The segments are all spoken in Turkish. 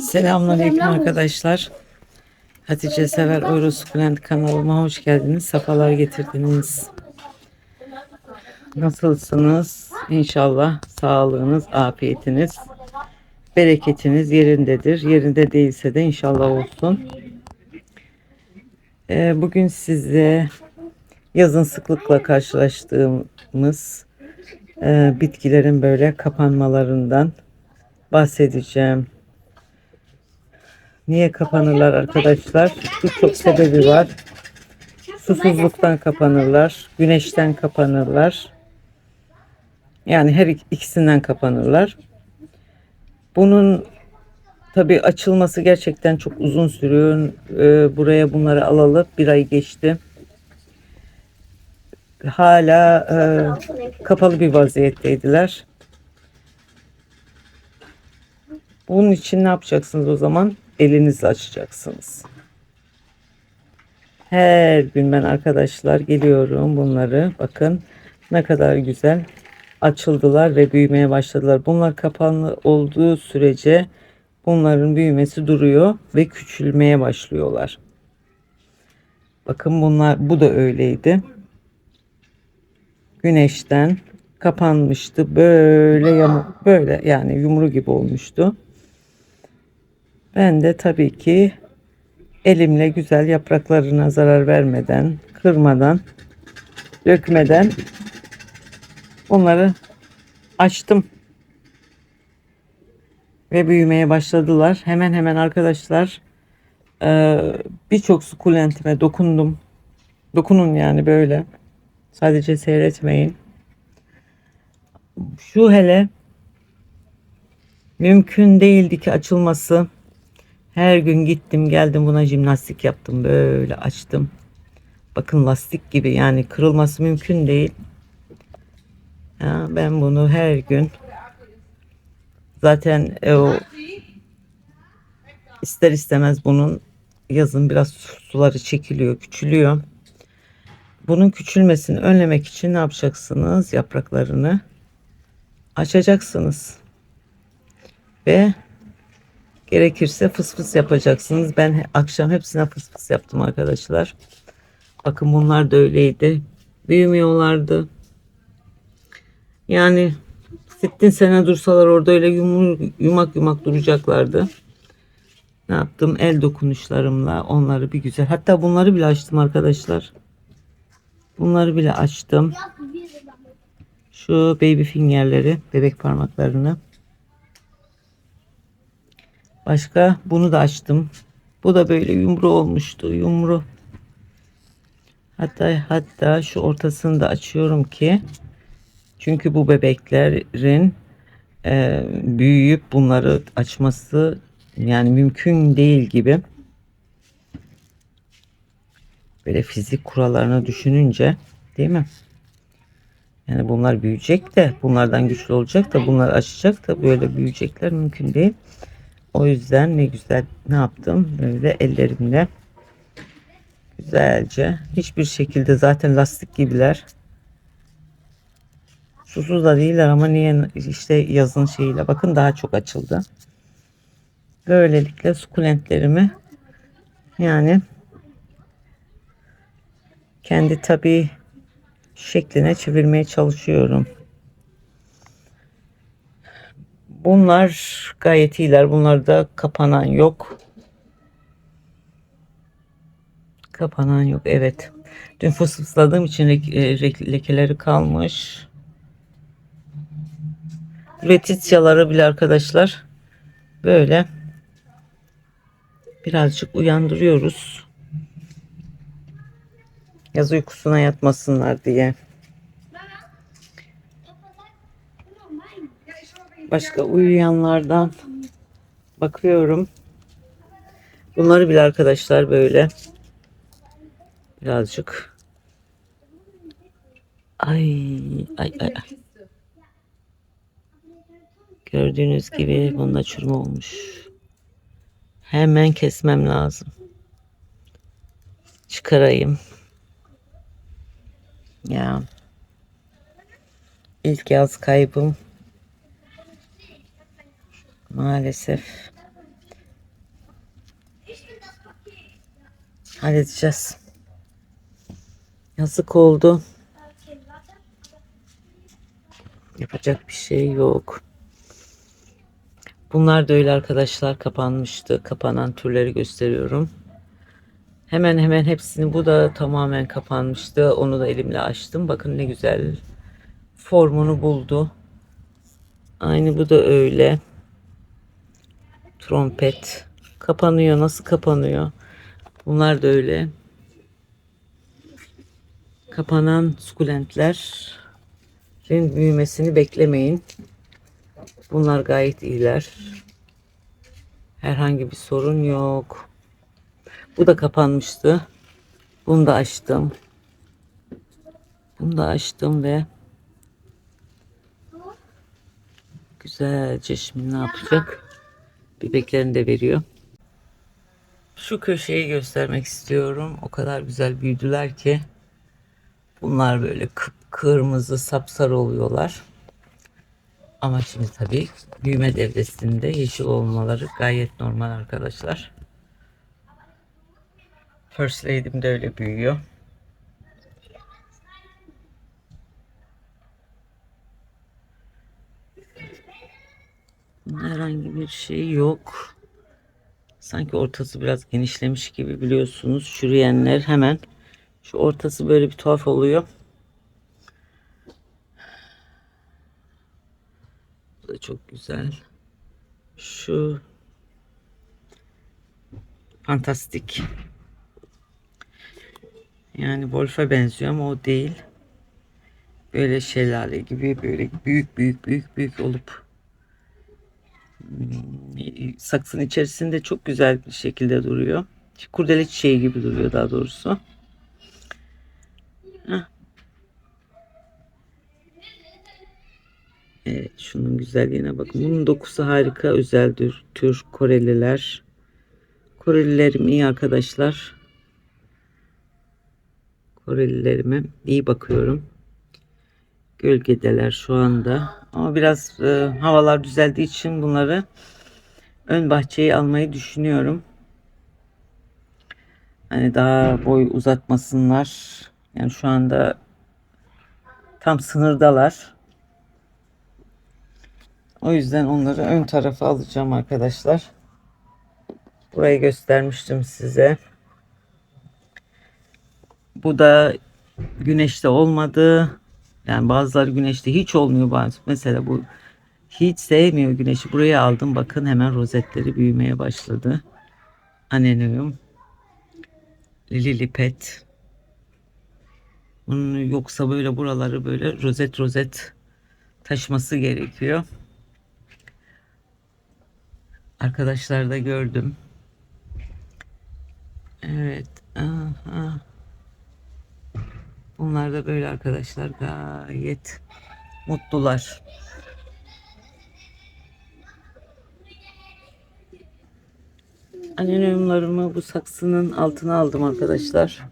Selamünaleyküm arkadaşlar. Hatice Sever Eurosukulent kanalıma hoş geldiniz. Safalar getirdiniz. Nasılsınız? İnşallah sağlığınız, afiyetiniz, bereketiniz yerindedir. Yerinde değilse de inşallah olsun. Ee, bugün size yazın sıklıkla karşılaştığımız e, bitkilerin böyle kapanmalarından bahsedeceğim. Niye kapanırlar arkadaşlar? Birçok sebebi var. Susuzluktan kapanırlar, güneşten kapanırlar. Yani her ik- ikisinden kapanırlar. Bunun tabi açılması gerçekten çok uzun sürüyor. Ee, buraya bunları alalı bir ay geçti. Hala e, kapalı bir vaziyetteydiler. Bunun için ne yapacaksınız o zaman? Elinizle açacaksınız. Her gün ben arkadaşlar geliyorum bunları. Bakın ne kadar güzel açıldılar ve büyümeye başladılar. Bunlar kapalı olduğu sürece bunların büyümesi duruyor ve küçülmeye başlıyorlar. Bakın bunlar bu da öyleydi. Güneşten kapanmıştı. Böyle yamu, böyle yani yumru gibi olmuştu. Ben de tabii ki elimle güzel yapraklarına zarar vermeden, kırmadan, dökmeden onları açtım. Ve büyümeye başladılar. Hemen hemen arkadaşlar e, birçok sukulentime dokundum. Dokunun yani böyle. Sadece seyretmeyin. Şu hele mümkün değildi ki açılması. Her gün gittim geldim buna jimnastik yaptım böyle açtım. Bakın lastik gibi yani kırılması mümkün değil. Ya ben bunu her gün zaten e, o ister istemez bunun yazın biraz suları çekiliyor, küçülüyor. Bunun küçülmesini önlemek için ne yapacaksınız? Yapraklarını açacaksınız. Ve Gerekirse fıs fıs yapacaksınız. Ben akşam hepsine fıs fıs yaptım arkadaşlar. Bakın bunlar da öyleydi. Büyümüyorlardı. Yani sittin sene dursalar orada öyle yumak yumak duracaklardı. Ne yaptım? El dokunuşlarımla onları bir güzel. Hatta bunları bile açtım arkadaşlar. Bunları bile açtım. Şu baby fingerleri, bebek parmaklarını. Başka bunu da açtım. Bu da böyle yumru olmuştu. Yumru. Hatta hatta şu ortasını da açıyorum ki çünkü bu bebeklerin e, büyüyüp bunları açması yani mümkün değil gibi. Böyle fizik kurallarını düşününce değil mi? Yani bunlar büyüyecek de bunlardan güçlü olacak da bunlar açacak da böyle büyüyecekler mümkün değil. O yüzden ne güzel ne yaptım böyle ellerimle güzelce hiçbir şekilde zaten lastik gibiler. Susuz da değiller ama niye işte yazın şeyiyle bakın daha çok açıldı. Böylelikle sukulentlerimi yani kendi tabi şekline çevirmeye çalışıyorum. Bunlar gayet iyiler. Bunlarda kapanan yok. Kapanan yok. Evet. Dün fısfısladığım için e, lekeleri kalmış. Letityaları bile arkadaşlar böyle birazcık uyandırıyoruz. Yaz uykusuna yatmasınlar diye. Başka uyuyanlardan bakıyorum. Bunları bile arkadaşlar böyle birazcık ay ay ay. Gördüğünüz gibi bunda çürüme olmuş. Hemen kesmem lazım. Çıkarayım. Ya. İlk yaz kaybım Maalesef. Halledeceğiz. Yazık oldu. Yapacak bir şey yok. Bunlar da öyle arkadaşlar kapanmıştı. Kapanan türleri gösteriyorum. Hemen hemen hepsini bu da tamamen kapanmıştı. Onu da elimle açtım. Bakın ne güzel formunu buldu. Aynı bu da öyle. Trompet. Kapanıyor. Nasıl kapanıyor? Bunlar da öyle. Kapanan sukulentlerin büyümesini beklemeyin. Bunlar gayet iyiler. Herhangi bir sorun yok. Bu da kapanmıştı. Bunu da açtım. Bunu da açtım ve güzelce şimdi ne yapacak? Bebeklerini de veriyor. Şu köşeyi göstermek istiyorum. O kadar güzel büyüdüler ki. Bunlar böyle kıpkırmızı sapsarı oluyorlar. Ama şimdi tabii büyüme devresinde yeşil olmaları gayet normal arkadaşlar. First Lady'm de öyle büyüyor. Herhangi bir şey yok. Sanki ortası biraz genişlemiş gibi biliyorsunuz. Çürüyenler hemen şu ortası böyle bir tuhaf oluyor. Bu da çok güzel. Şu fantastik. Yani Wolf'a benziyor ama o değil. Böyle şelale gibi böyle büyük büyük büyük büyük olup saksın içerisinde çok güzel bir şekilde duruyor. Kurdele çiçeği gibi duruyor daha doğrusu. Evet, şunun güzelliğine bakın. Bunun dokusu harika özel tür Koreliler. Korelilerim iyi arkadaşlar. Korelilerime iyi bakıyorum. Gölgedeler şu anda. Ama biraz e, havalar düzeldiği için bunları ön bahçeye almayı düşünüyorum. Hani daha boy uzatmasınlar. Yani şu anda tam sınırdalar. O yüzden onları ön tarafa alacağım arkadaşlar. Burayı göstermiştim size. Bu da güneşte olmadı. Yani bazıları güneşte hiç olmuyor bazı. Mesela bu hiç sevmiyor güneşi. Buraya aldım. Bakın hemen rozetleri büyümeye başladı. Anenuyum. Lilipet. Bunun yoksa böyle buraları böyle rozet rozet taşması gerekiyor. Arkadaşlar da gördüm. Evet. Aha. Bunlar da böyle arkadaşlar gayet mutlular. Annenemlerimi bu saksının altına aldım arkadaşlar.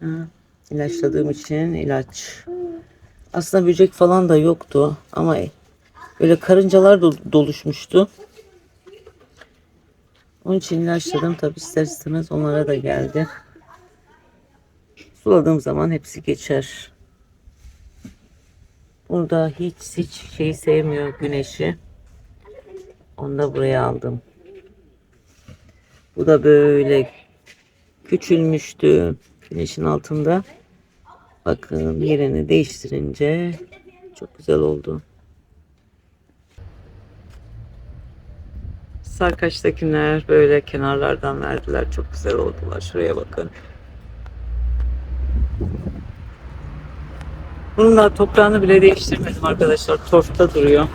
Ha, ilaçladığım için ilaç. Aslında böcek falan da yoktu ama böyle karıncalar da doluşmuştu. Onun için ilaçladım. Tabi ister istemez onlara da geldi. Suladığım zaman hepsi geçer. Burada hiç hiç şey sevmiyor güneşi. Onu da buraya aldım. Bu da böyle küçülmüştü güneşin altında. Bakın yerini değiştirince çok güzel oldu. Sarkaç'takiler böyle kenarlardan verdiler. Çok güzel oldular. Şuraya bakın. Bununla toprağını bile değiştirmedim arkadaşlar. Torfta duruyor.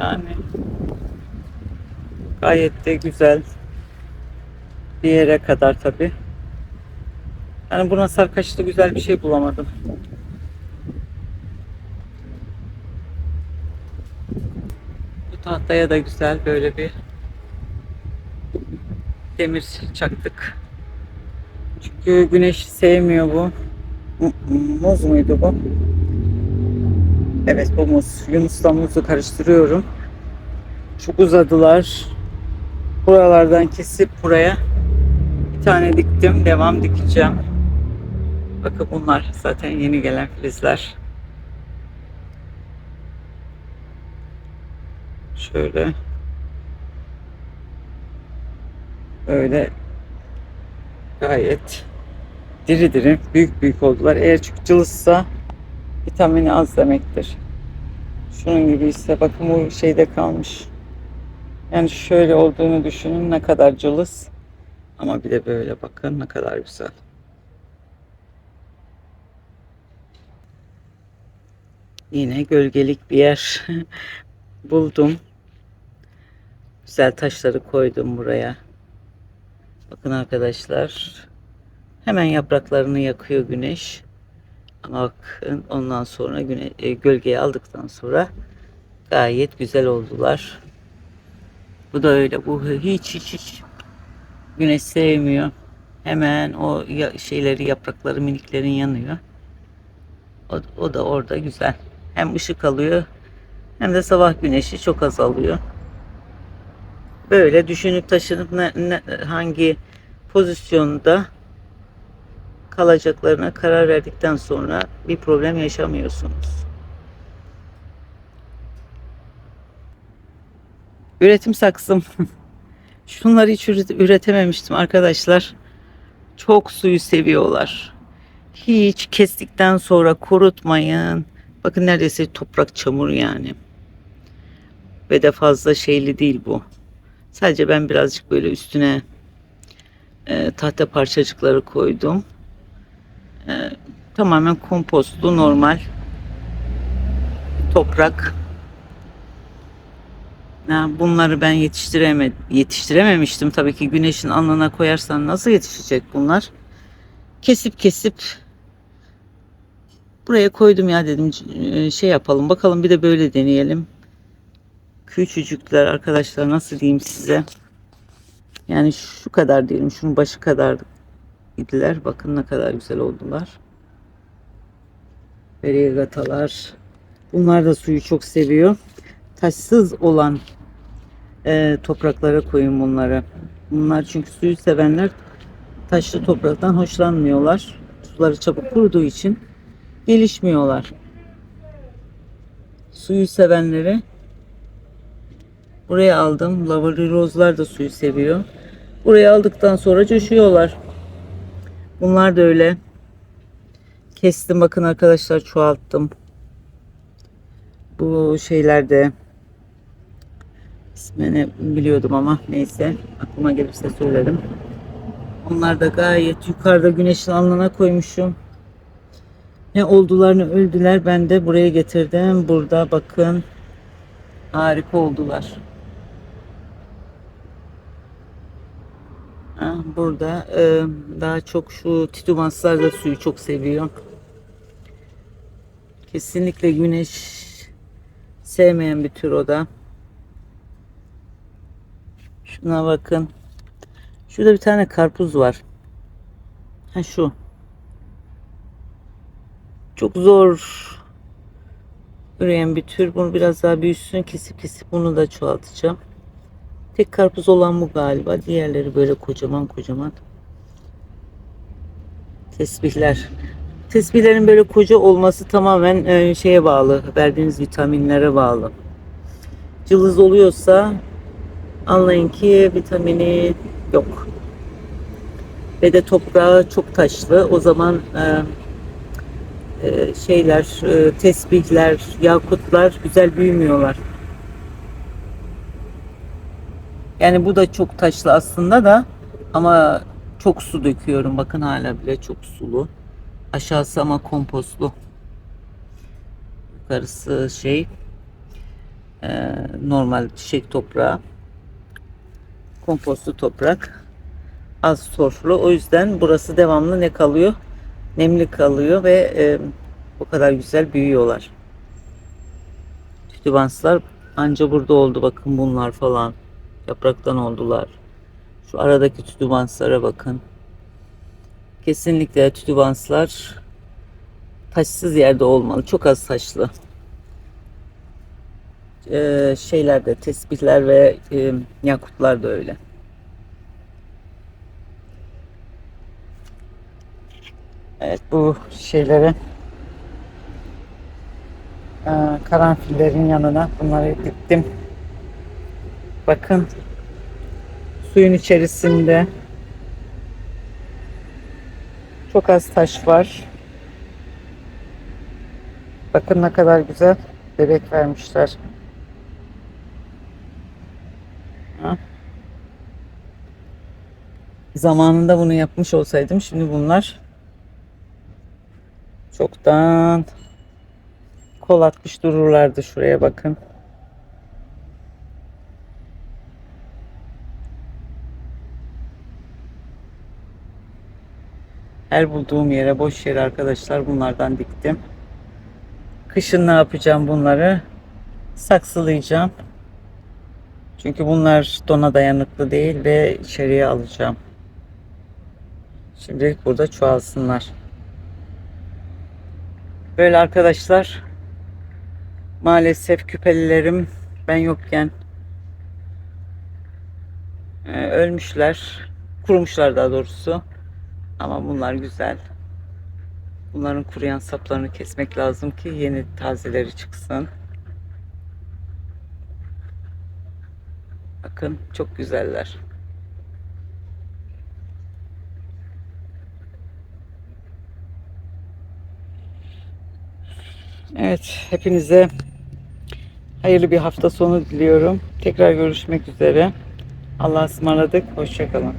Yani gayet de güzel. Bir yere kadar tabi. Yani buna sarkaçta güzel bir şey bulamadım. Tahtaya da güzel böyle bir demir çaktık. Çünkü güneş sevmiyor bu. Muz muydu bu? Evet bu muz. Yunus'la muzu karıştırıyorum. Çok uzadılar. Buralardan kesip buraya bir tane diktim. Devam dikeceğim. Bakın bunlar zaten yeni gelen filizler. Şöyle. Böyle gayet diri diri büyük büyük oldular. Eğer çok cılızsa vitamini az demektir. Şunun gibi ise bakın bu şeyde kalmış. Yani şöyle olduğunu düşünün ne kadar cılız. Ama bir de böyle bakın ne kadar güzel. Yine gölgelik bir yer buldum. Güzel taşları koydum buraya. Bakın arkadaşlar. Hemen yapraklarını yakıyor güneş. Ama bakın ondan sonra güne, e, gölgeyi aldıktan sonra gayet güzel oldular. Bu da öyle. Bu hiç hiç hiç güneş sevmiyor. Hemen o ya- şeyleri yaprakları miniklerin yanıyor. O, o da orada güzel. Hem ışık alıyor hem de sabah güneşi çok az alıyor. Böyle düşünüp taşınıp ne, ne- hangi pozisyonda kalacaklarına karar verdikten sonra bir problem yaşamıyorsunuz. Üretim saksım. Şunları hiç üret- üretememiştim arkadaşlar. Çok suyu seviyorlar. Hiç kestikten sonra kurutmayın. Bakın neredeyse toprak çamur yani. Ve de fazla şeyli değil bu. Sadece ben birazcık böyle üstüne e, tahta parçacıkları koydum. E, tamamen kompostlu normal toprak. Ya bunları ben yetiştireme yetiştirememiştim. Tabii ki güneşin alnına koyarsan nasıl yetişecek bunlar? Kesip kesip buraya koydum ya dedim e, şey yapalım bakalım bir de böyle deneyelim. Küçücükler arkadaşlar nasıl diyeyim size. Yani şu kadar diyelim şunun başı kadar idiler. Bakın ne kadar güzel oldular. Variegatalar. Bunlar da suyu çok seviyor. Taşsız olan e, topraklara koyun bunları. Bunlar çünkü suyu sevenler taşlı topraktan hoşlanmıyorlar. Suları çabuk kuruduğu için gelişmiyorlar. Suyu sevenleri buraya aldım. Lavali rozlar da suyu seviyor. Buraya aldıktan sonra coşuyorlar. Bunlar da öyle. Kestim bakın arkadaşlar çoğalttım. Bu şeylerde ismini biliyordum ama neyse aklıma gelirse söylerim. Onlar da gayet yukarıda güneşin alnına koymuşum. Ne oldular ne öldüler ben de buraya getirdim. Burada bakın harika oldular. Burada daha çok şu titubanslar da suyu çok seviyor. Kesinlikle güneş sevmeyen bir tür o da. Şuna bakın. Şurada bir tane karpuz var. Ha şu. Çok zor üreyen bir tür. Bunu biraz daha büyüsün. Kesip kesip bunu da çoğaltacağım. Tek karpuz olan bu galiba. Diğerleri böyle kocaman kocaman. Tesbihler. Tesbihlerin böyle koca olması tamamen e, şeye bağlı. Verdiğiniz vitaminlere bağlı. Cılız oluyorsa anlayın ki vitamini yok. Ve de toprağı çok taşlı. O zaman e, e, şeyler, tesbihler, yakutlar güzel büyümüyorlar. Yani bu da çok taşlı aslında da ama çok su döküyorum. Bakın hala bile çok sulu. Aşağısı ama kompostlu. Yukarısı şey e, normal çiçek toprağı. Kompostlu toprak. Az torflu. O yüzden burası devamlı ne kalıyor? Nemli kalıyor ve e, o kadar güzel büyüyorlar. Tütübanslar anca burada oldu. Bakın bunlar falan. Yapraktan oldular. Şu aradaki tütübanslara bakın. Kesinlikle tütübanslar taşsız yerde olmalı. Çok az taşlı. e, şeyler de tesbihler ve e, yakutlar da öyle. Evet bu şeylere e, karanfillerin yanına bunları diktim. Bakın suyun içerisinde çok az taş var. Bakın ne kadar güzel bebek vermişler. Zamanında bunu yapmış olsaydım şimdi bunlar çoktan kol atmış dururlardı şuraya bakın. Her bulduğum yere boş yere arkadaşlar bunlardan diktim. Kışın ne yapacağım bunları? Saksılayacağım. Çünkü bunlar dona dayanıklı değil ve içeriye alacağım. Şimdilik burada çoğalsınlar. Böyle arkadaşlar maalesef küpelilerim ben yokken e, ölmüşler. Kurumuşlar daha doğrusu. Ama bunlar güzel. Bunların kuruyan saplarını kesmek lazım ki yeni tazeleri çıksın. Bakın çok güzeller. Evet, hepinize hayırlı bir hafta sonu diliyorum. Tekrar görüşmek üzere. Allah'a ısmarladık. Hoşçakalın.